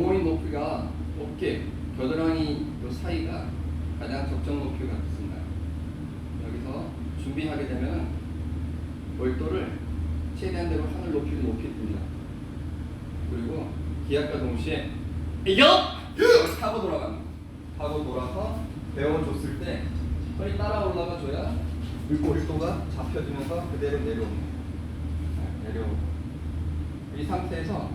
높이가 어깨, 겨드랑이 요 사이가 가장 적정 높이가 같습니다. 여기서 준비하게 되면 월도를 최대한 대로 하늘 높이로 높이 듭니다. 그리고 기압과 동시에 이겨! 여기 타고 돌아갑니다. 타고 돌아서 배워줬을 때 허리 따라 올라가 줘야 물꼬리도가 잡혀지면서 그대로 내려옵니다. 네, 내려오고 이 상태에서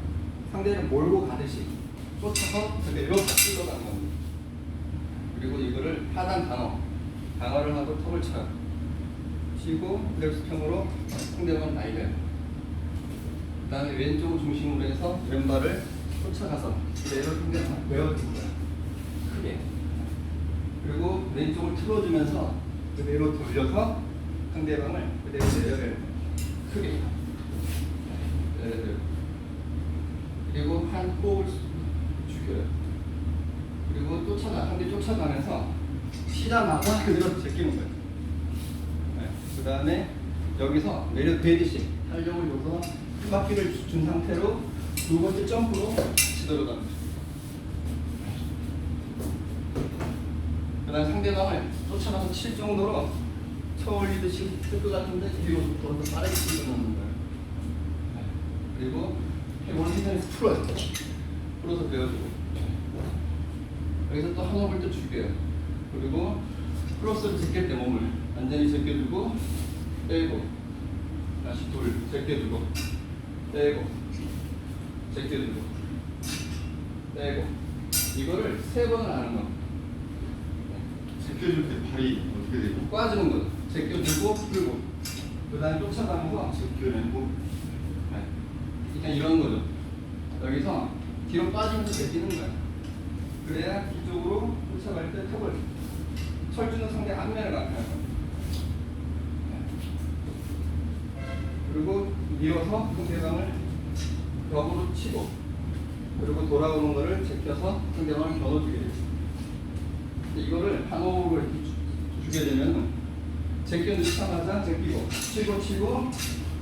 상대를 몰고 가듯이 쫓아서 그대로 끌어가는 겁니다. 그리고 이거를 하단 방어, 방어를 하고 턱을 쳐요. 치고 플렉스형으로 상대방을 날려요. 그 다음에 왼쪽 중심으로 해서 왼발을 쫓아가서 그대로 상대방을 베어주는 거예요. 크게. 그리고 왼쪽을 틀어주면서 그대로 돌려서 상대방을 그대로 내려내요. 크게. 내려내요. 그리고 한 호흡을 죽여요. 그리고 쫓아가면서 치자마자 그대로 제끼는 거예요. 네. 그 다음에 여기서 내려 되듯이 탄력을 줘서 한 바퀴를 주- 준 상태로 두 번째 점프로 치도록 갑니다. 그 다음 상대방을 쫓아가서 칠 정도로 쳐올리듯이 뜰것 같은데 뒤로 더 빠르게 치고 넣는 거예요. 네. 그리고 원리선에서 풀어요. 풀어서 배워주고 여기서 또 한 호흡을 또 죽여요. 그리고 크로스를 제낄 때 몸을 완전히 제껴주고 빼고 다시 돌 제껴주고 빼고 제껴주고 빼고 이거를 세 번을 하는 거. 제껴줄 때 발이 어떻게 되죠? 꽈주는 거. 제껴주고 풀고 그다음에 쫓아가는 거. 제껴내고 네. 그러니까 이런 거죠. 여기서 뒤로 빠지면서 제끼는 거야. 그래야 뒤쪽으로 쫓아갈 때 턱을 철주는 상대 앞면을 가요. 그리고 밀어서 상대방을 벽으로 치고 그리고 돌아오는 거를 제껴서 상대방을 겨눠주게. 근데 이거를 주- 주게 되면 제껴놓자마자 제끼고 치고 치고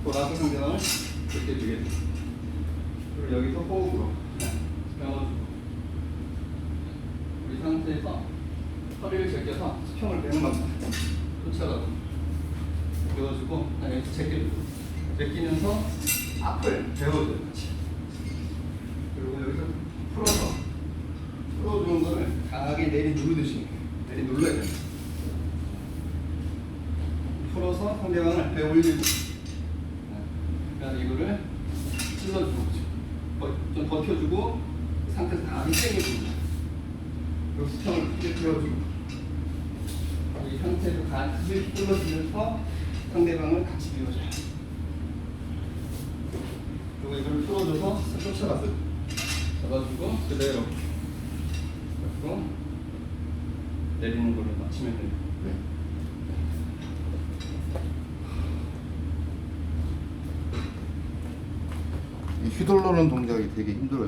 돌아서 상대방을 제껴주게 돼요. 그리고 여기서 호흡으로 배워주고 우리 상태에서 허리를 제껴서 수평을 배는 겁니다. 쫓아가고 배워주고 그다음에 제껴주고 제끼면서 앞을 배워줘요. 그리고 여기서 풀어서 풀어주는 거를 강하게 내리 누르듯이 내리 눌러야 돼요. 풀어서 상대방을 배 올리고 그다음에 이거를. 버- 좀 버텨주고 이 상태에서 강하게 당겨줍니다. 수평을 크게 배워주고 이 상태에서 같이 뚫어주면서 상대방을 같이 밀어줘요. 그리고 이걸 풀어줘서 쫓아가서 잡아주고 그대로 잡고 내리는 걸로 맞추면 돼요. 네. 이 휘둘러는 동작이 되게 힘들어요.